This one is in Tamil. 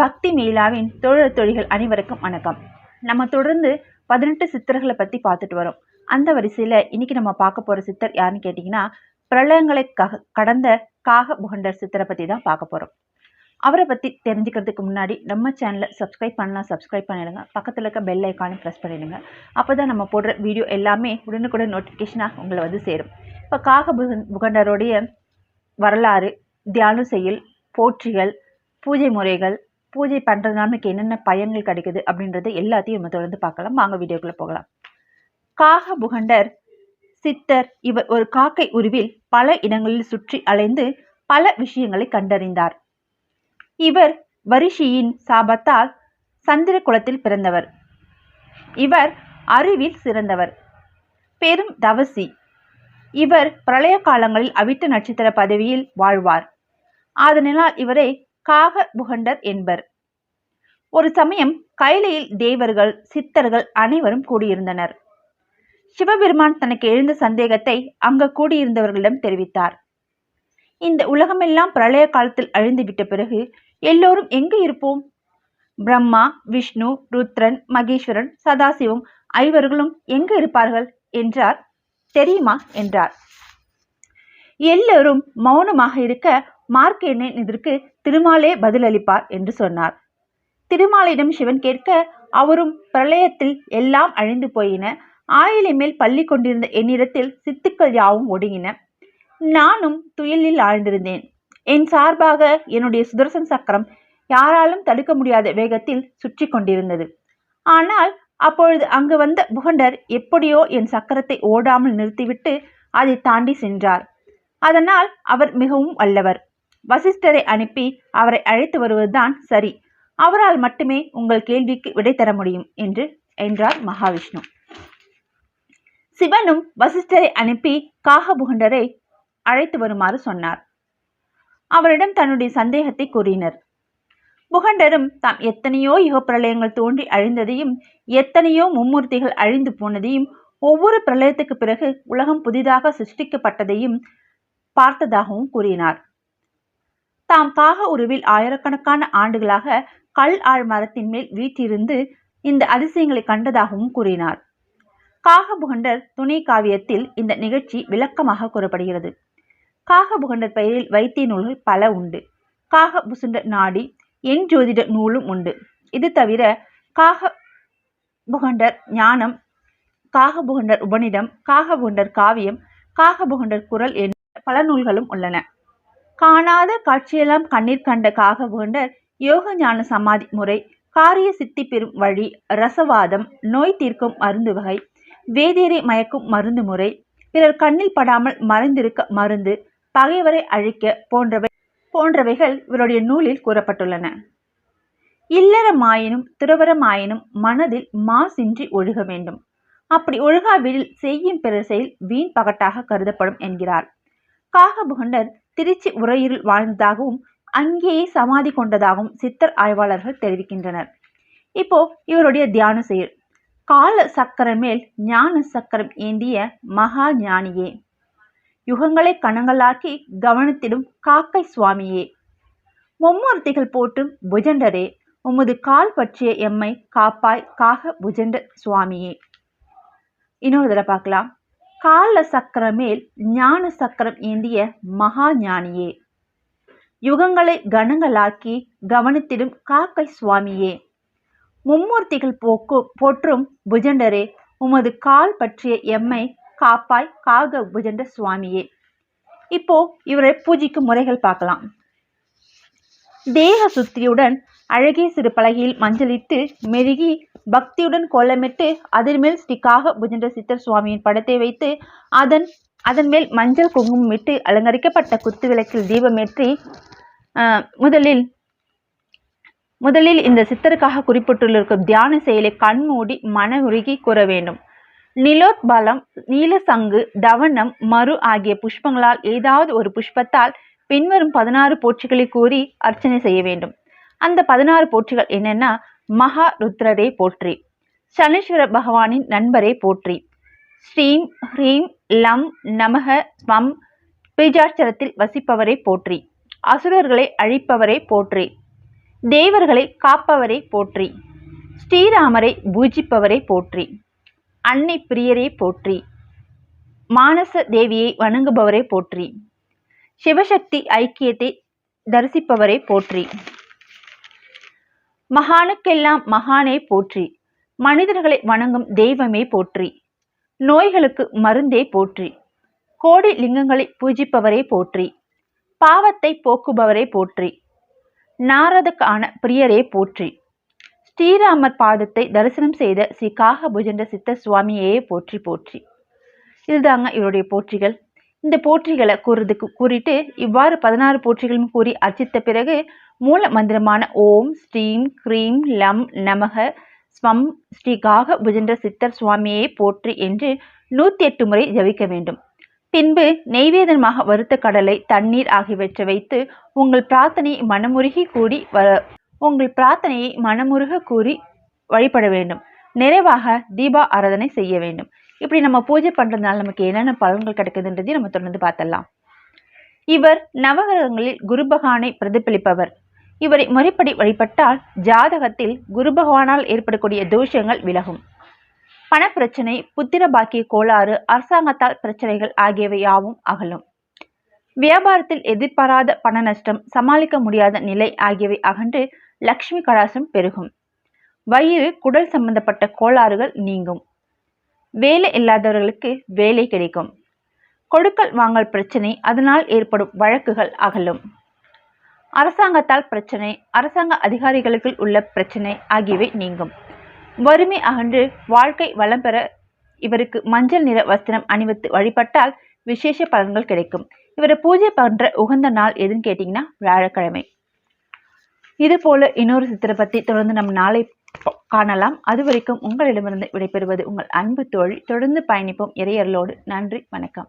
பக்தி மீலாவின் தொழில் தொழிகள் அனைவருக்கும் வணக்கம். நம்ம தொடர்ந்து பதினெட்டு சித்தர்களை பற்றி பார்த்துட்டு வரோம். அந்த வரிசையில் இன்னைக்கு நம்ம பார்க்க போகிற சித்தர் யாருன்னு கேட்டிங்கன்னா பிரளயங்களை கடந்த காக புகண்டர் சித்தரை பற்றி தான் பார்க்க போகிறோம் அவரை பற்றி தெரிஞ்சுக்கிறதுக்கு முன்னாடி நம்ம சேனலை சப்ஸ்கிரைப் பண்ணலாம் சப்ஸ்கிரைப் பண்ணிடுங்க. பக்கத்தில் இருக்க பெல் ஐக்கானும் ப்ரெஸ் பண்ணிடுங்க. அப்போ தான் நம்ம போடுற வீடியோ எல்லாமே உடனுக்குடன் நோட்டிஃபிகேஷனாக உங்களை வந்து சேரும். இப்போ காக புகன் புகண்டருடைய வரலாறு தியானம் செயல் போற்றிகள் பூஜை முறைகள் பூஜை பண்ணுறதுனால நமக்கு என்னென்ன பயன்கள் கிடைக்குது அப்படின்றத எல்லாத்தையும் நம்ம தொடர்ந்து பார்க்கலாம். வாங்க வீடியோக்குள்ளே போகலாம். காக புகண்டர் சித்தர் இவர் ஒரு காக்கை உருவில் பல இடங்களில் சுற்றி அலைந்து பல விஷயங்களை கண்டறிந்தார். இவர் வரிஷியின் சாபத்தால் சந்திர குலத்தில் பிறந்தவர். இவர் அறிவில் சிறந்தவர். பெரும் தவசி. இவர் பிரளய காலங்களில் அவிட்ட நட்சத்திர பதவியில் வாழ்வார். அதனால் இவரை காக புகண்டர் என்பர். ஒரு சமயம் கைலையில் தேவர்கள் சித்தர்கள் அனைவரும் கூடியிருந்தனர். சிவபெருமான் தனக்கு எழுந்த சந்தேகத்தை அங்கு கூடியிருந்தவர்களிடம் தெரிவித்தார். இந்த உலகமெல்லாம் பிரளய காலத்தில் அழிந்துவிட்ட பிறகு எல்லோரும் எங்கு இருப்போம்? பிரம்மா விஷ்ணு ருத்ரன் மகேஸ்வரன் சதாசிவம் ஐவர்களும் எங்கு இருப்பார்கள்? என்றார். தெரியுமா? என்றார். எல்லோரும் மௌனமாக இருக்க மார்க்கேனன் இதற்கு திருமாலே பதிலளிப்பார் என்று சொன்னார். திருமாலிடம் சிவன் கேட்க அவரும் பிரளயத்தில் எல்லாம் அழிந்து போயின. ஆயிலை மேல் பள்ளி கொண்டிருந்த என்னிடத்தில் சித்துக்கள் யாவும் ஒடுங்கின. நானும் துயலில் ஆழ்ந்திருந்தேன். என் சார்பாக என்னுடைய சுதர்சன் சக்கரம் யாராலும் தடுக்க முடியாத வேகத்தில் சுற்றி கொண்டிருந்தது. ஆனால் அப்பொழுது அங்கு வந்த புகண்டர் எப்படியோ என் சக்கரத்தை ஓடாமல் நிறுத்திவிட்டு அதை தாண்டி சென்றார். அதனால் அவர் மிகவும் வல்லவர். வசிஷ்டரை அனுப்பி அவரை அழைத்து வருவதுதான் சரி. அவரால் மட்டுமே உங்கள் கேள்விக்கு விடை தர முடியும் என்று என்றார் மகாவிஷ்ணு. சிவனும் வசிஷ்டரை அனுப்பி காகபுகண்டரை அழைத்து வருமாறு சொன்னார். அவரிடம் தன்னுடைய சந்தேகத்தை கூறினர். புகண்டரும் தாம் எத்தனையோ யுக பிரளயங்கள் தோன்றி அழிந்ததையும் எத்தனையோ மும்மூர்த்திகள் அழிந்து போனதையும் ஒவ்வொரு பிரளயத்துக்கு பிறகு உலகம் புதிதாக சிருஷ்டிக்கப்பட்டதையும் பார்த்ததாகவும் கூறினார். தாம் காக உருவில் ஆயிரக்கணக்கான ஆண்டுகளாக கல் ஆழ் மரத்தின் மேல் வீற்றிருந்து இந்த அதிசயங்களை கண்டதாகவும் கூறினார். காகபுகண்டர் துணை காவியத்தில் இந்த நிகழ்ச்சி விளக்கமாக கூறப்படுகிறது. காகபுகண்டர் பெயரில் வைத்திய நூல்கள் பல உண்டு. காகபுசுண்டர் நாடி என் ஜோதிட நூலும் உண்டு. இது தவிர காக புகண்டர் ஞானம் காகபுகண்டர் உபனிடம் காகபுகண்டர் காவியம் காகபுகண்டர் குரல் என்ற பல நூல்களும் உள்ளன. காணாத காட்சியெல்லாம் கண்ணீர் கண்ட காகபுகண்டர் யோக ஞான சமாதி முறை காரிய சித்தி பெறும் வழி ரசவாதம் நோய் தீர்க்கும் மருந்து வகை வேதியரை மயக்கும் மருந்து முறை பிறர் கண்ணில் படாமல் மறைந்திருக்க மருந்து பகைவரை அழிக்க போன்றவை போன்றவைகள் இவருடைய நூலில் கூறப்பட்டுள்ளன. இல்லறமாயினும் துறவரமாயினும் மனதில் மாசின்றி ஒழுக வேண்டும். அப்படி ஒழுகாவிடில் செய்யும் பிறர் செயல் வீண் பகட்டாக கருதப்படும் என்கிறார். காகபுகண்டர் திருச்சி உரையில் வாழ்ந்ததாகவும் அங்கேயே சமாதி கொண்டதாகவும் சித்தர் ஆய்வாளர்கள் தெரிவிக்கின்றனர். இப்போ இவருடைய தியான செயல். கால சக்கரம் மேல் ஞான சக்கரம் ஏந்திய மகா ஞானியே. யுகங்களை கணங்களாக்கி கவனத்திடும் காக்கை சுவாமியே. மும்மூர்த்திகள் போற்றும் புஜண்டரே உமது கால் பற்றிய எம்மை காப்பாய் காக புஜண்ட சுவாமியே. இன்னொரு தடவை பார்க்கலாம். கால சக்கரமேல் மேல் ஞான சக்கரம் ஏந்திய மகா ஞானியே. யுகங்களை கணங்களாக்கி கவனித்திடும் காக்கை சுவாமியே. மும்மூர்த்திகள் போக்கு போற்றும் புஜண்டரே உமது கால் பற்றிய எம்மை காப்பாய் காக புஜண்ட சுவாமியே. இப்போ இவரை பூஜிக்கும் முறைகள் பார்க்கலாம். தேக சுத்தியுடன் அழகிய சிறு பலகையில் மஞ்சளிட்டு மெருகி பக்தியுடன் கோலமிட்டு அதன் மேல் ஸ்ரீ காக சித்தர் சுவாமியின் படத்தை வைத்து அதன் அதன் மேல் மஞ்சள் குங்குமமிட்டு அலங்கரிக்கப்பட்ட குத்து விளக்கில் தீபமேற்றி முதலில் முதலில் இந்த சித்தருக்காக குறிப்பிட்டுள்ளிருக்கும் தியான செயலை கண்மூடி மன உருகி கூற வேண்டும். நிலோத்பலம் நீலசங்கு தவனம் மறு ஆகிய புஷ்பங்களால் ஏதாவது ஒரு புஷ்பத்தால் பின்வரும் பதினாறு போற்றிகளை கூறி அர்ச்சனை செய்ய வேண்டும். அந்த பதினாறு போற்றிகள் என்னென்னா மகா ருத்ரரே போற்றி சனீஸ்வர பகவானின் நண்பரே போற்றி ஸ்ரீம் ஹ்ரீம் லம் நமக ஸ்வம் பீஜாட்சரத்தில் வசிப்பவரை போற்றி அசுரர்களை அழிப்பவரை போற்றி தேவர்களை காப்பவரை போற்றி ஸ்ரீராமரை பூஜிப்பவரை போற்றி அன்னை பிரியரை போற்றி மானச தேவியை வணங்குபவரை போற்றி சிவசக்தி ஐக்கியத்தை தரிசிப்பவரை போற்றி. மகானுக்கெல்லாம் மகானே போற்றி. மனிதர்களை வணங்கும் தெய்வமே போற்றி. நோய்களுக்கு மருந்தே போற்றி. கோடி லிங்கங்களை பூஜிப்பவரே போற்றி. பாவத்தை போக்குபவரே போற்றி. நாரதுக்கான பிரியரே போற்றி. ஸ்ரீராமர் பாதத்தை தரிசனம் செய்த ஸ்ரீ காக காகபுஜண்ட சித்த சுவாமியே போற்றி போற்றி. இதுதாங்க இவருடைய போற்றிகள். இந்த போற்றிகளை கூறுறதுக்கு கூறிட்டு இவ்வாறு பதினாறு போற்றிகளும் கூறி அர்ச்சித்த பிறகு மூல மந்திரமான ஓம் ஸ்ரீம் க்ரீம் லம் நமக ஸ்வம் ஸ்ரீ காக புஜென்ற சித்தர் சுவாமியே போற்றி என்று நூற்றி எட்டு முறை ஜபிக்க வேண்டும். பின்பு நெய்வேதனமாக வறுத்த கடலை தண்ணீர் ஆகியவற்றை வைத்து உங்கள் பிரார்த்தனையை மனமுருகி கூடி வ உங்கள் பிரார்த்தனையை மனமுருக கூறி வழிபட வேண்டும். நிறைவாக தீபா ஆராதனை செய்ய வேண்டும். இப்படி நம்ம பூஜை பண்ணுறதுனால நமக்கு என்னென்ன பலன்கள் கிடைக்குதுன்றதையும் நம்ம தொடர்ந்து பார்த்தலாம் இவர் நவகிரகங்களில் குரு பகவானை பிரதிபலிப்பவர். இவரை முறைப்படி வழிபட்டால் ஜாதகத்தில் குரு பகவானால் ஏற்படக்கூடிய தோஷங்கள் விலகும். பணப்பிரச்சனை புத்திர பாக்கிய கோளாறு அரசாங்கத்தால் பிரச்சனைகள் ஆகியவை யாவும் அகலும். வியாபாரத்தில் எதிர்பாராத பண நஷ்டம் சமாளிக்க முடியாத நிலை ஆகியவை அகன்று லக்ஷ்மி கடாசம் பெருகும். வயிறு குடல் சம்பந்தப்பட்ட கோளாறுகள் நீங்கும். வேலை இல்லாதவர்களுக்கு வேலை கிடைக்கும். கொடுக்கல் வாங்கல் பிரச்சனை அதனால் ஏற்படும் வழக்குகள் அகலும். அரசாங்கத்தால் பிரச்சனை அரசாங்க அதிகாரிகளுக்கு உள்ள பிரச்சனை ஆகியவை நீங்கும். வறுமை அகன்று வாழ்க்கை வளம் பெற இவருக்கு மஞ்சள் நிற வஸ்திரம் அணிவித்து வழிபட்டால் விசேஷ பலன்கள் கிடைக்கும். இவரை பூஜை பண்ற உகந்த நாள் எதுன்னு கேட்டிங்கன்னா வியாழக்கிழமை. இது போல இன்னொரு சித்திரை தொடர்ந்து நம் நாளை காணலாம். அது வரைக்கும் உங்களிடமிருந்து விடைபெறுவது உங்கள் அன்பு தோழி. தொடர்ந்து பயணிப்போம் இறையர்களோடு நன்றி வணக்கம்.